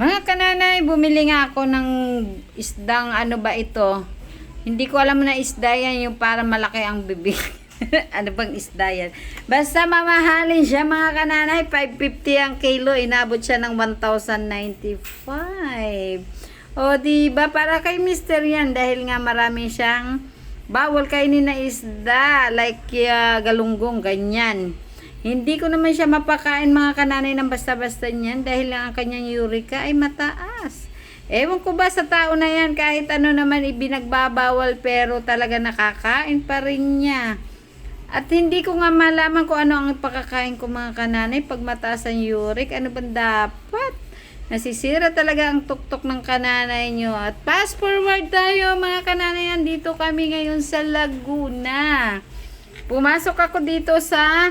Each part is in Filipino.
Mga kananay, bumili nga ako ng isdang ano ba ito. Hindi ko alam na isda yan yung para malaki ang bibig. ano bang isda yan? Basta mamahalin siya mga kananay. 550 ang kilo. Inabot siya ng 1,095. O di ba para kay Mister yan dahil nga marami siyang bawal kainin na isda like uh, galunggong ganyan. Hindi ko naman siya mapakain mga kananay ng basta-basta niyan dahil ang kanyang urika ay mataas. Ewan ko ba sa tao na yan kahit ano naman ibinagbabawal pero talaga nakakain pa rin niya. At hindi ko nga malaman kung ano ang ipakakain ko mga kananay pag mataas ang uric. Ano ba dapat? Nasisira talaga ang tuktok ng kananay nyo. At fast forward tayo mga kananay. Dito kami ngayon sa Laguna. Pumasok ako dito sa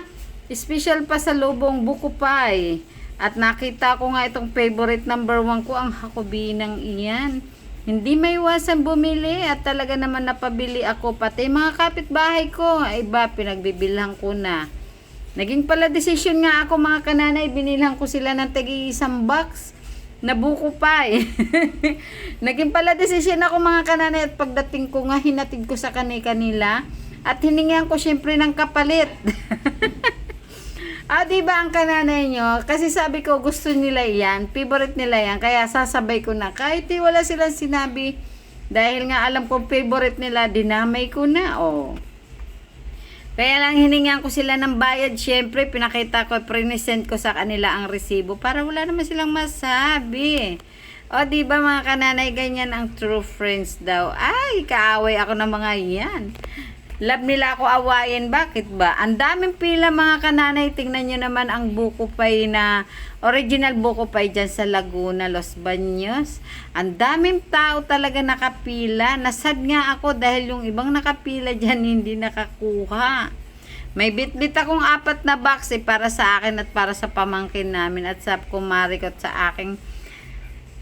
special pa sa lubong Bukupay. At nakita ko nga itong favorite number one ko, ang hakubinang iyan. Hindi may iwasan bumili at talaga naman napabili ako. Pati mga kapitbahay ko, ay ba, pinagbibilhan ko na. Naging pala desisyon nga ako mga kananay, binilhan ko sila ng tagi isang box na buko pa eh. Naging pala desisyon ako mga kananay at pagdating ko nga hinatid ko sa kanila at hiningihan ko syempre ng kapalit. ah, di ba ang kananay nyo? Kasi sabi ko gusto nila yan, favorite nila yan, kaya sasabay ko na. Kahit wala silang sinabi, dahil nga alam ko favorite nila, dinamay ko na, oh. Kaya lang hiningan ko sila ng bayad, syempre pinakita ko, present ko sa kanila ang resibo para wala naman silang masabi. O di ba mga kananay, ganyan ang true friends daw. Ay, kaaway ako ng mga yan. Love nila ako awayin, bakit ba? Ang daming pila mga kananay, tingnan nyo naman ang buko pay na, original buko pay dyan sa Laguna, Los Baños. Ang daming tao talaga nakapila. Nasad nga ako dahil yung ibang nakapila dyan hindi nakakuha. May bitbit akong apat na box eh, para sa akin at para sa pamangkin namin at sa kumari ko sa aking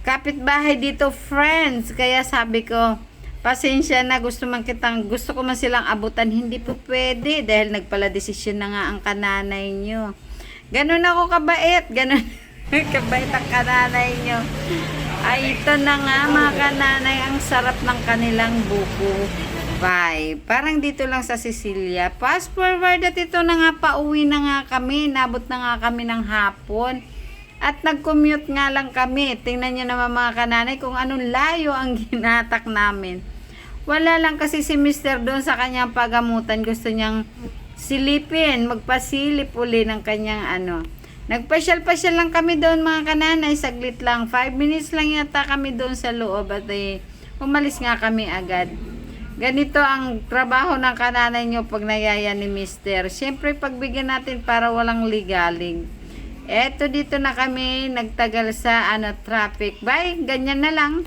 kapitbahay dito friends. Kaya sabi ko, pasensya na gusto man kitang, gusto ko man silang abutan, hindi po pwede dahil nagpala desisyon na nga ang kananay nyo. Ganun ako kabait, ganun kabait ang kananay nyo. Ay, ito na nga mga kananay, ang sarap ng kanilang buko. Bye. Parang dito lang sa Sicilia. Fast forward at ito na nga, pauwi na nga kami. Nabot na nga kami ng hapon. At nag-commute nga lang kami. Tingnan nyo naman mga kananay kung anong layo ang ginatak namin. Wala lang kasi si Mr. doon sa kanyang pagamutan. Gusto niyang silipin, magpasilip uli ng kanyang ano. Nagpasyal-pasyal lang kami doon mga kananay. Saglit lang. 5 minutes lang yata kami doon sa loob. At eh, umalis nga kami agad. Ganito ang trabaho ng kananay nyo pag nayaya ni Mister. Siyempre, pagbigyan natin para walang ligaling. Eto dito na kami nagtagal sa ano traffic. Bye, ganyan na lang.